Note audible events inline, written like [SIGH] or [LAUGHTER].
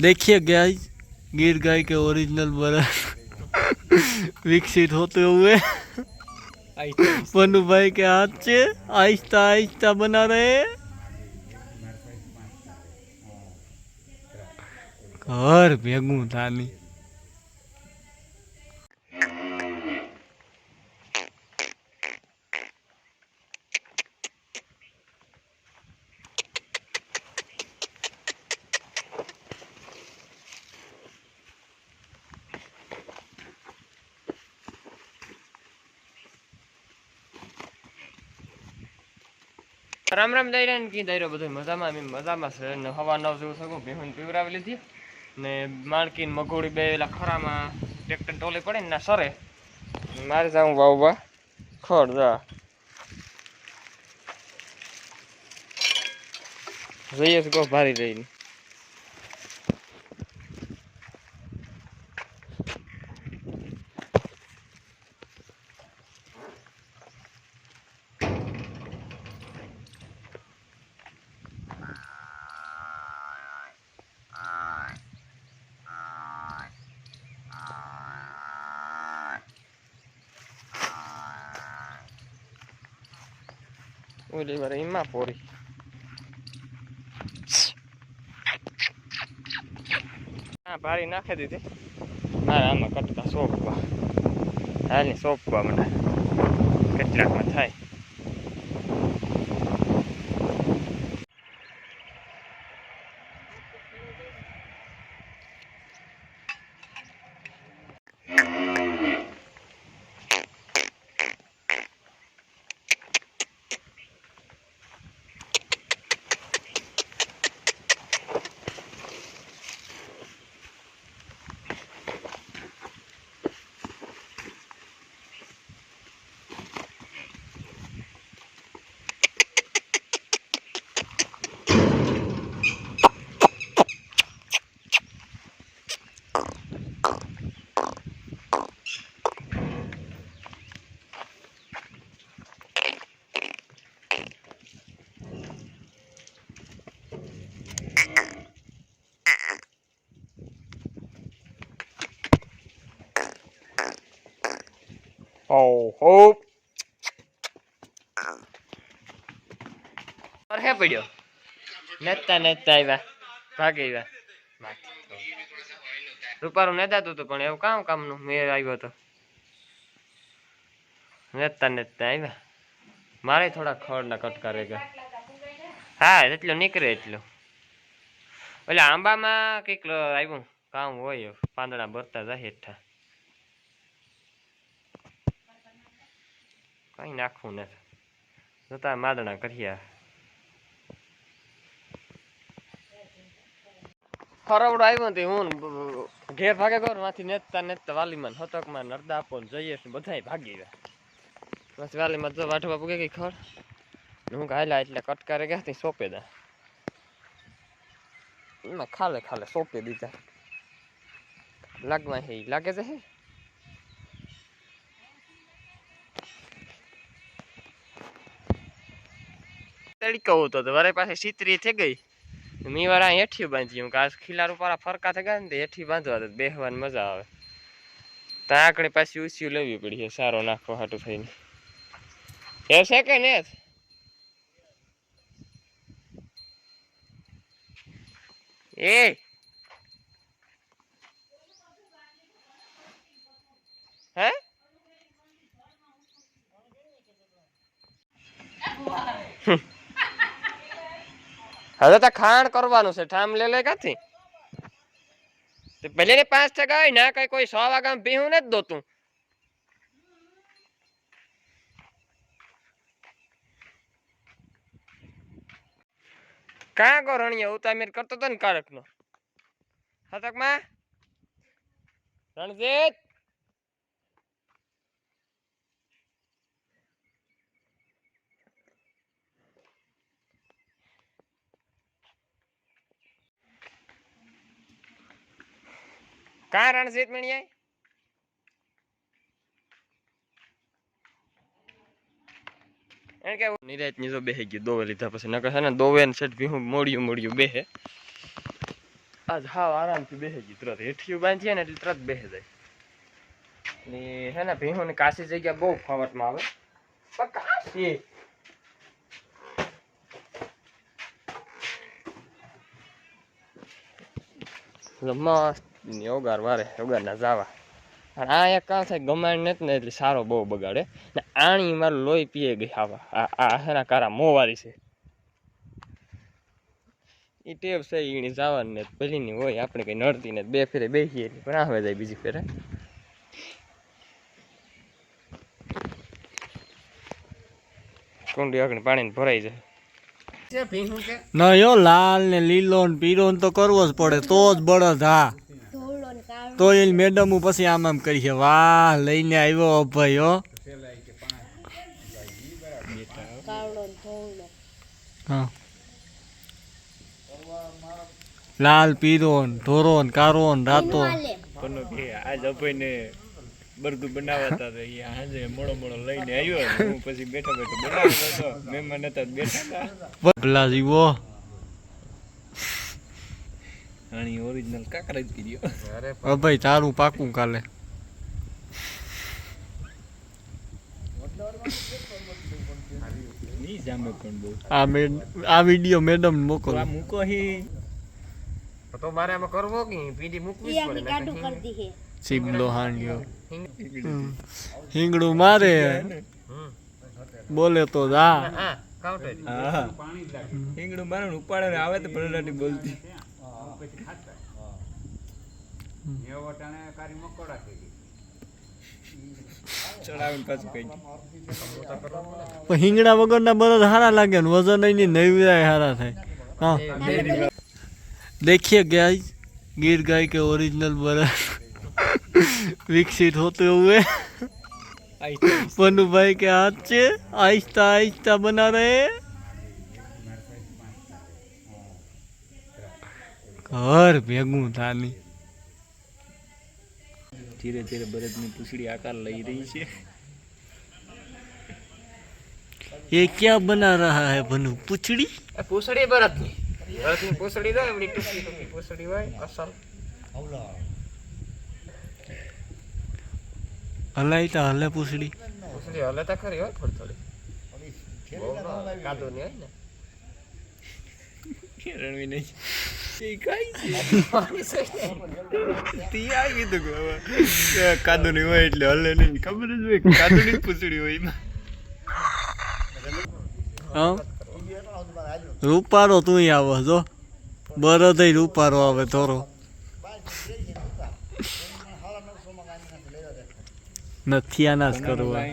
देखिए गाय गिर गाय के ओरिजिनल बरस [LAUGHS] विकसित होते हुए। पन्नू भाई के हाथ से आहिस्ता आहिस्ता बना रहे और बेगू थानी રામ રામ દઈ ને કી રહ્યો બધું મજામાં એમ મજામાં છે. ને હવા નવ જેવું સગું ભેહું પીવરાવી લીધી. ને માણકી મગોડી બે પેલા ખરામાં ટ્રેક્ટર ટોલી પડે ને ના સરે. મારે જાઉં વાવવા ખોડ જા. જઈએ કહો ભારી રહીને. ઓલી વાર એમાં પોરી હા ભારી નાખી દીધી મારે આમાં કટકા સોપવા હાલ ને સોંપવા મને કેટલાકમાં થાય Hope. અરે પડ્યો? નેતા નેતા આવ્યા ભાગી આવ્યા રૂપારું નેતાતું હતું પણ એવું કામ કામનું? મેં આવ્યો તો. નેતા નેતા આવ્યા મારે થોડા ખડના કટકા રહી ગયા હા એટલું નીકળે એટલું. એટલે આંબામાં કંઈક આવ્યું, કામ હોય, પાંદડા ભરતા જાય હેઠા. કઈ માદણા કર્યા ખરવડો આવ્યો ભાગે કરમાંથી નેતા નેતા વાલીમાં હતકમાં નરદા આપો જઈએ છે બધાય ભાગી ગયા. પછી વાલીમાં જો વાઢવા ખર. હું કાયલા એટલે કટકારે ગયા ત્યાં સોંપે દા. એમાં ખાલે ખાલે સોંપી દીધા. લાગવા હે લાગે છે હે? તડકો હતો તો વરે પાસે સીતરી થઈ ગઈ. મી વાર હેઠી બાંધી હું કાસ ખીલાર ઉપર ફરકા થઈ ગયા ને હેઠી બાંધવા તો બેહવાની મજા આવે. ત્યાં આકડે પાછી ઉસીયું લેવી પડી છે, સારો નાખો હાટું થઈને. એ છે કે ને? એ! હે? હવે તો ખાણ કરવાનું છે. ઠામ લે લે કાથી? તે ને પાંચ ટકા હોય, ના કઈ કોઈ સો વાગ્યા પીવું નથી દોતું. કાં કો રણિયા ઉતામેર કરતો તો ને હતકમાં રણજીત? કા રણજીત એને કે નિરાતની ભીહું ને જાય. હે કાશી જગ્યા બહુ ફાવટમાં આવે. પણ મસ્ત. યોગાર મારે યોગારના જાવા. અને આ એક કાં થાય ગમાણ નથી ને એટલે સારો બહુ બગાડે. ને આણી મારું લોહી પીએ ગઈ આવા આ આ હેના કારા મોવારી છે. એ ટેવ છે એની જવાની ને પેલીની હોય આપણે કઈ નડતી ને બે ફેરે બેસીએ પણ આવે જાય બીજી ફેરે. કુંડી આગળ પાણી ભરાઈ જાય. ના યો લાલ ને લીલો ને પીળો ને તો કરવો જ પડે તો જ બળદ હા. ને તો એ મેડમ પછી આમ આમ કરી છે વાહ લઈને આવ્યો ભાઈ હો. હા. લાલ પીરો ને ઢોરો કારો રાતો પણ કે આજ અભયને બરગું બનાવતા હતા એ હાજે મોડો મોડો લઈને આવ્યો હું પછી બેઠો બેઠો બનાવતો હતો. મહેમાન હતા બેઠા હતા. ભલા જીવો. આની ઓરિજિનલ કાકરા જ કર્યો અરે અ ભાઈ તારું પાકું કાલે. ની જામે પણ બહુ. આ મેડ આ વિડિયો મેડમ મોકલો. આ મૂકો હી. તો મારે આમાં કરવો કે? પીડી મૂકવી પડે કાઢું કરી દી હે. ચીબલો હાંડ્યો. હિંગડું. મારે. બોલે તો જા. હા કાઉન્ટર મારે ઉપાડે આવે તો ભરડાટી બોલતી. ચડાવીને પાછું કઈ પણ હિંગડા વગરના બળદ સારા લાગે ને વજન એની નૈવરાય સારા થાય હા देखिए गाइस गिर गाय के ओरिजिनल बरस विकसित होते हुए पन्नू भाई के हाथ से आहिस्ता आहिस्ता बना रहे हैं ઘર ભેગું થાની ધીરે ધીરે બરદની પૂછડી આકાર લઈ રહી છે ये क्या बना रहा है भनु पुचड़ी એ પૂછડી બરતની બરતની પૂછડી તો એવડી ટૂંકી ટૂંકી પૂછડી હોય અસલ હલાઈ તા હલે પુછડી પૂછડી હલે તો ખરી હોય થોડી થોડી બહુ ના હોય, કાદવ ની હોય ને રણવી નહીં એ કાંઈ છે. તી આ કીધું કે હવે કાદુ નહીં હોય એટલે હલે નહીં. ખબર જ હોય કે કાદુ પૂછડી હોય હા? રૂપારો તું આવો જો. બરોદ રૂપારો આવે થોરો નથી આના જ કરવા